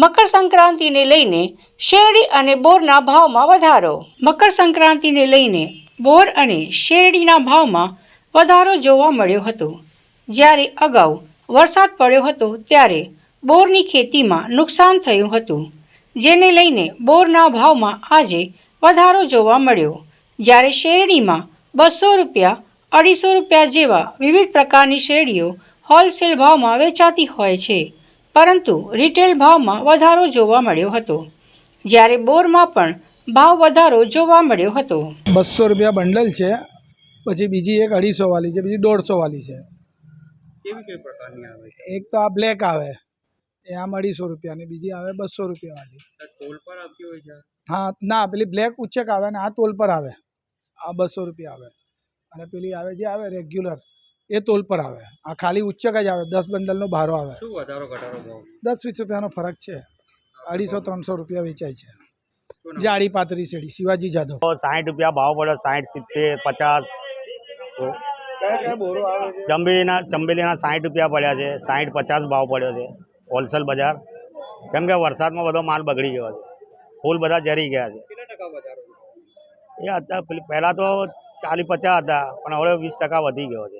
મકર સંક્રાંતિને લઈને શેરડી અને બોરના ભાવમાં વધારો. મકર સંક્રાંતિને લઈને બોર અને શેરડીના ભાવમાં વધારો જોવા મળ્યો હતો. જ્યારે અગાઉ વરસાદ પડ્યો હતો ત્યારે બોરની ખેતીમાં નુકસાન થયું હતું. જેને લઈને બોરના ભાવમાં આજે વધારો જોવા મળ્યો. જ્યારે શેરડીમાં બસો રૂપિયા, અઢીસો રૂપિયા જેવા વિવિધ પ્રકારની શેરડીઓ હોલસેલ ભાવમાં વેચાતી હોય છે. પરંતુ રિટેલ ભાવમાં વધારો જોવા મળ્યો હતો. જ્યારે બોરમાં પણ ભાવ વધારો જોવા મળ્યો હતો. બસો રૂપિયા બંડલ છે પછી બીજી એક અઢીસો વાળી છે બીજી દોઢસો વાળી છે. કેવી કઈ પ્રકારની આવે એક તો આ બ્લેક આવે એ આમ અઢીસો રૂપિયાની બીજી આવે બસો રૂપિયાવાળી આ ટોલ પર આવતી હોય છે? હા ના પેલી બ્લેક ઉચ્ચક આવે ને આ તોલ પર આવે. આ બસો રૂપિયા આવે. અને પેલી આવે જે આવે રેગ્યુલર. એ તોલ પર આવે. આ ખાલી ઉચ્ચક જ આવે. દસ બંડલનો ભારો આવે. શું વધારો ઘટાડો ભાવ દસ વીસ રૂપિયાનો ફરક છે. અઢીસો ત્રણસો રૂપિયા વેચાય છે? જાડી પાતરી શેડી શિવાજી જાદવ. સાઠ રૂપિયા ભાવ પડે સાઠ સિત્તેર પચાસ. તો કયા કયા બોરો આવે છે? ચંબેલીના ચંબેલીના સાઠ રૂપિયા પડ્યા છે. સાઠ પચાસ ભાવ પડ્યો છે. હોલસેલ બજાર. કેમ કે વરસાદમાં બધો માલ બગડી ગયો છે. ફૂલ બધા જરી ગયા છે. કેટલા ટકા વધારો છે? એ હતા પેલી પહેલાં તો ચાલીસ પચાસ હતા પણ હવે વીસ ટકા વધી ગયો છે.